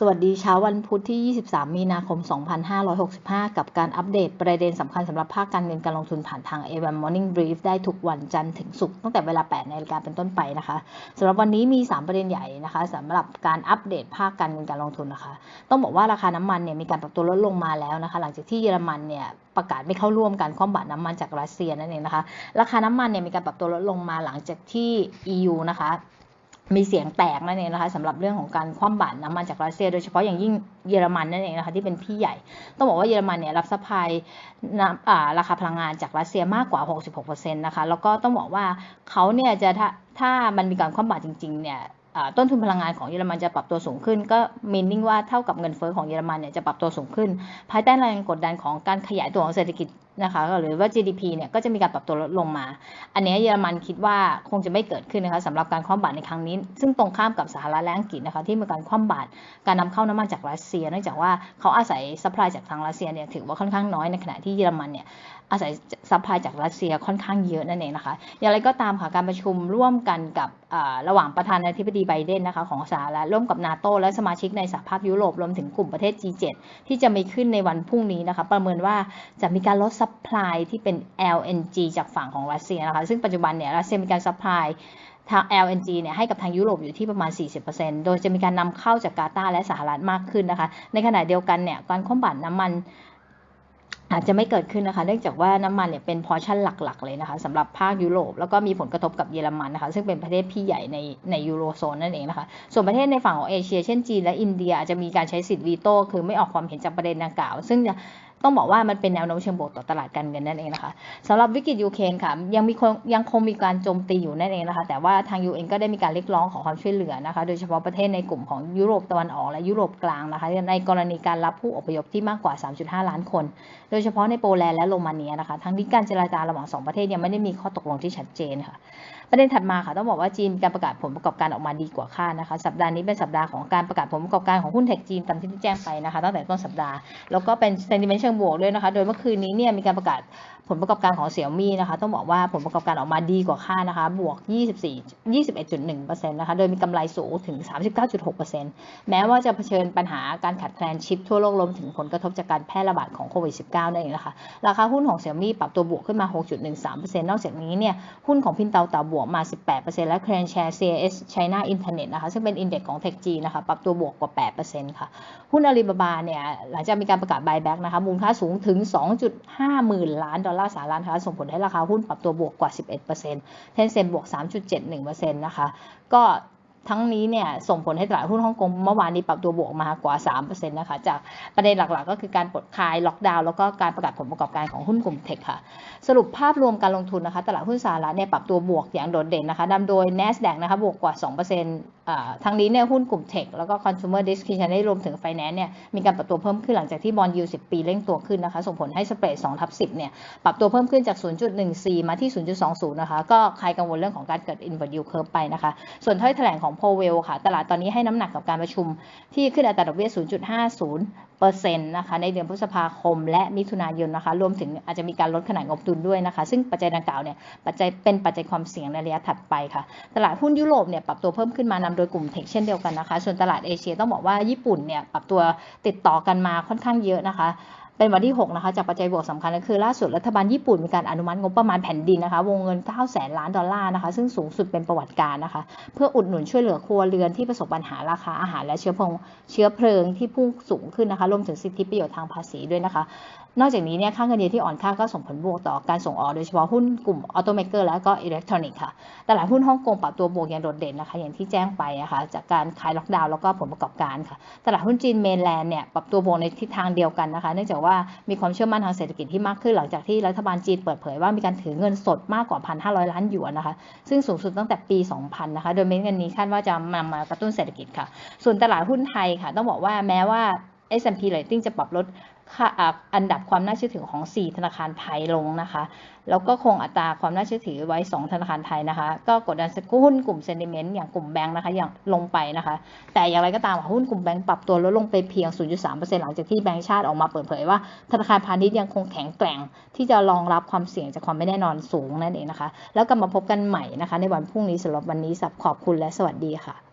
สวัสดีเช้าวันพุธที่ 23 มีนาคม 2565 กับการอัปเดตประเด็นสำคัญสำหรับภาคการเงินการลงทุนผ่านทาง a อ Morning Brief ได้ทุกวันจันทร์ถึงศุกร์ตั้งแต่เวลา 8 นาฬิกาเป็นต้นไปนะคะสำหรับวันนี้มี 3 ประเด็นใหญ่นะคะสำหรับการอัปเดตภาคการเงินการลงทุนนะคะ ต้องบอกว่าราคาน้ำมันเนี่ยมีการปรับตัวลดลงมาแล้วนะคะ หลังจากที่เยอรมันเนี่ยประกาศไม่เข้าร่วมการคว่ำบาตรน้ำมันจากรัสเซียนั่นเองนะคะ ราคาน้ำมันเนี่ยมีการปรับตัวลดลงมาหลังจากที่ EU นะคะ มีเสียงแตกนั่นเองนะคะสำหรับเรื่องของการคว่ำบาตรน้ำมันจากรัสเซีย โดยเฉพาะอย่างยิ่งเยอรมันนั่นเองนะคะที่เป็นพี่ใหญ่ ต้องบอกว่าเยอรมันเนี่ยรับซัพพลายราคาพลังงานจากรัสเซียมากกว่า 66%นะคะแล้วก็ต้องบอกว่าเขาเนี่ยจะถ้าถ้ามันมีการคว่ำบาตรจริงๆเนี่ยต้นทุนพลังงานของเยอรมันจะปรับตัวสูงขึ้น ก็มีนิ่งว่าเท่ากับเงินเฟ้อของเยอรมันเนี่ยจะปรับตัวสูงขึ้น ภายใต้แรงกดดันของการขยายตัวของเศรษฐกิจ นะคะหรือว่า GDP เนี่ยก็จะมีการปรับตัวลดลงมา อันนี้เยอรมันคิดว่าคงจะไม่เกิดขึ้นนะคะสำหรับการคว่ำบาตรในครั้งนี้ ซึ่งตรงข้ามกับสหรัฐและอังกฤษนะคะที่มีการคว่ำบาตรการนำเข้าน้ำมันจากรัสเซีย เนื่องจากว่าเขาอาศัยซัพพลายจากทางรัสเซียเนี่ยถือว่าค่อนข้างน้อยในขณะที่เยอรมันเนี่ย อาศัยซัพพลายจากรัสเซียค่อนข้างเยอะนั่นเองนะคะ อย่างไรก็ตามค่ะการประชุมร่วมกันกับระหว่างประธานาธิบดีไบเดนนะคะของสหรัฐร่วมกับนาโตและสมาชิกในสหภาพยุโรปรวมถึงกลุ่มประเทศ G7 ที่จะมีขึ้นในวันพรุ่งนี้นะคะ ประเมินว่าจะมีการลดซัพพลายที่เป็น LNG จากฝั่งของรัสเซียนะคะ ซึ่งปัจจุบันเนี่ยรัสเซียมีการซัพพลายทาง LNG เนี่ยให้กับทางยุโรปอยู่ที่ประมาณ 40%โดยจะมีการนำเข้าจากกาตาร์และสหรัฐมากขึ้นนะคะ ในขณะเดียวกันเนี่ยการคว่ำบาตรน้ำมัน อาจจะไม่เกิดขึ้นนะคะ เนื่องจากว่าน้ำมันเนี่ยเป็นพอชั่นหลักๆ เลยนะคะสำหรับภาคยุโรปแล้วก็มีผลกระทบกับเยอรมันนะคะ ซึ่งเป็นประเทศพี่ใหญ่ในในยูโรโซนนั่นเองนะคะ ส่วนประเทศในฝั่งของเอเชีย เช่นจีนและอินเดียอาจจะมีการใช้สิทธิ์วีโต้คือไม่ออกความเห็นจากประเด็นดังกล่าว ซึ่ง ต้องบอกว่ามันเป็นแนวโน้มเชิงบวกต่อตลาดการเงินนั่นเองนะคะสำหรับวิกฤตยูเครนค่ะยังมียังคงมีการโจมตีอยู่นั่นเองนะคะ แต่ว่าทางยูเองก็ได้มีการเรียกร้องขอความช่วยเหลือนะคะ โดยเฉพาะประเทศในกลุ่มของยุโรปตะวันออกและยุโรปกลางนะคะ ในกรณีการรับผู้อพยพที่มากกว่า 3.5 ล้านคน โดยเฉพาะในโปแลนด์และโรมาเนียนะคะทั้งที่การเจรจาระหว่าง2ประเทศยังไม่ได้มีข้อตกลงที่ชัดเจนค่ะ ประเด็นถัดมาค่ะต้องบอกว่าจีนการประกาศผลประกอบการออกมาดีกว่าคาดนะคะ สัปดาห์นี้เป็นสัปดาห์ของการประกาศผลประกอบการของหุ้นเทคจีนตามที่แจ้งไปนะคะตั้งแต่ต้นสัปดาห์แล้วก็เป็นเซนติเมนต์เชิงบวกด้วยนะคะ โดยเมื่อคืนนี้เนี่ยมีการประกาศ ผลประกอบการของเสี่ยมี่นะคะต้องบอกว่าผลประกอบการออกมาดีกว่าคาดนะคะบวก 24 21.1%นะคะโดยมีกำไรสูงถึง 39.6%แม้ว่าจะเผชิญปัญหาการขาดแคลนชิปทั่วโลกรวมถึงผลกระทบจากการแพร่ระบาดของโควิด -19 นั่นเองนะคะราคาหุ้นของเสี่ยมี่ปรับตัวบวกขึ้นมา 6.13%นอกจากนี้เนี่ยหุ้นของพินเตาต่อบวกมา 18%และแคลนแชร์ CAS China Internet นะคะซึ่งเป็นอินเด็กซ์ของเทคจีนะคะปรับตัวบวกกว่า 8%ค่ะหุ้นอาลีบาบาเนี่ยหลังจากมีการประกาศ buyback นะคะมูลค่าสูงถึง 2.5 หมื่นล้านดอลลาร์สหรัฐนะคะส่งผลให้ราคาหุ้นปรับตัวบวกกว่า 11%เทนเซ็นบวก 3.71%นะคะก็ทั้งนี้เนี่ยส่งผลให้ตลาดหุ้นฮ่องกงเมื่อวานนี้ปรับตัวบวกมากว่า 3%นะคะจากประเด็นหลักๆ ก็คือการปลดคลายล็อกดาวน์แล้วก็การประกาศผลประกอบการของหุ้นกลุ่มเทคค่ะ สรุปภาพรวมการลงทุนนะคะ ตลาดหุ้นสหรัฐเนี่ยปรับตัวบวกอย่างโดดเด่นนะคะนำโดย NASDAQ นะคะบวกกว่า 2% ทั้งนี้เนี่ยหุ้นกลุ่มเทคแล้วก็ consumer discretionary รวมถึง finance เนี่ยมีการปรับตัวเพิ่มขึ้นหลังจากที่บอลยู10 ปีเร่งตัวขึ้นนะคะส่งผลให้สเปรด2ทับ10เนี่ยปรับตัวเพิ่มขึ้นจาก 0.14 มาที่ 0.20 นะคะก็ใครกังวลเรื่องของการเกิด inverted yield curve ไปนะคะ ส่วนถ้อยแถลงของ Powell ค่ะ ตลาดตอนนี้ให้น้ำหนักกับการประชุมที่ขึ้นอัตราดอกเบี้ย 0.50 เปอร์เซ็นต์นะคะในเดือนพฤษภาคม และมิถุนายนนะคะรวมถึงอาจจะมีการลดขนาดงบดุลด้วยนะคะ ซึ่งปัจจัยดังกล่าวเนี่ยปัจจัยเป็นปัจจัยความเสี่ยงในระยะถัดไปค่ะ ตลาดหุ้นยุโรปเนี่ยปรับตัวเพิ่มขึ้นมานำโดยกลุ่มเทคเช่นเดียวกันนะคะ ส่วนตลาดเอเชียต้องบอกว่าญี่ปุ่นเนี่ยปรับตัวติดต่อกันมาค่อนข้างเยอะนะคะ เป็นวันที่ 6 นะคะ จากปัจจัยบวกสำคัญก็คือล่าสุดรัฐบาลญี่ปุ่นมีการอนุมัติงบประมาณแผ่นดินนะคะ วงเงิน 9 แสนล้านดอลลาร์นะคะ ซึ่งสูงสุดเป็นประวัติการนะคะ เพื่ออุดหนุนช่วยเหลือครัวเรือนที่ประสบปัญหาราคาอาหารและเชื้อเพลิงเชื้อเพลิงที่พุ่งสูงขึ้นนะคะ รวมถึงสิทธิประโยชน์ทางภาษีด้วยนะคะ นอกจากนี้เนี่ยค่าเงินเยนที่อ่อนค่าก็ส่งผลบวกต่อการส่งออกโดยเฉพาะหุ้นกลุ่มออโตเมเกอร์และก็อิเล็กทรอนิกส์ค่ะ ตลาดหุ้นฮ่องกงปรับตัวบวกอย่างโดดเด่นนะคะ อย่างที่แจ้งไปนะคะจากการคลายล็อกดาวน์แล้วก็ผลประกอบการค่ะ ตลาดหุ้นจีนเมนแลนด์เนี่ยปรับตัวบวกในทิศทางเดียวกันนะคะ เนื่องจากว่าว่ามีความเชื่อมั่นทางเศรษฐกิจที่มากขึ้นหลังจากที่รัฐบาลจีนเปิดเผยว่ามีการถือเงินสดมากกว่า 1,500 ล้านหยวนนะคะ ซึ่งสูงสุดตั้งแต่ปี 2000 นะคะ โดยเม็ดเงินนี้คาดว่าจะนำมากระตุ้นเศรษฐกิจค่ะ ส่วนตลาดหุ้นไทยค่ะ ต้องบอกว่าแม้ว่า S&P Rating จะปรับลดอันดับความน่าเชื่อถือของ 4 ธนาคารไทยลงนะคะ แล้วก็คงอัตราความน่าเชื่อถือไว้ 2 ธนาคารไทยนะคะ ก็กดดันหุ้นกลุ่มเซนดิเมนต์อย่างกลุ่มแบงค์นะคะ อย่างลงไปนะคะ แต่อย่างไรก็ตามหุ้นกลุ่มแบงค์ปรับตัวลดลงไปเพียง 0.3%หลังจากที่แบงค์ชาติออกมาเปิดเผยว่า ธนาคารพาณิชย์ยังคงแข็งแกร่ง ที่จะรองรับความเสี่ยงจากความไม่แน่นอนสูงนั่นเองนะคะ แล้วกลับมาพบกันใหม่นะคะ ในวันพรุ่งนี้สำหรับวันนี้สับขอบคุณและสวัสดีค่ะ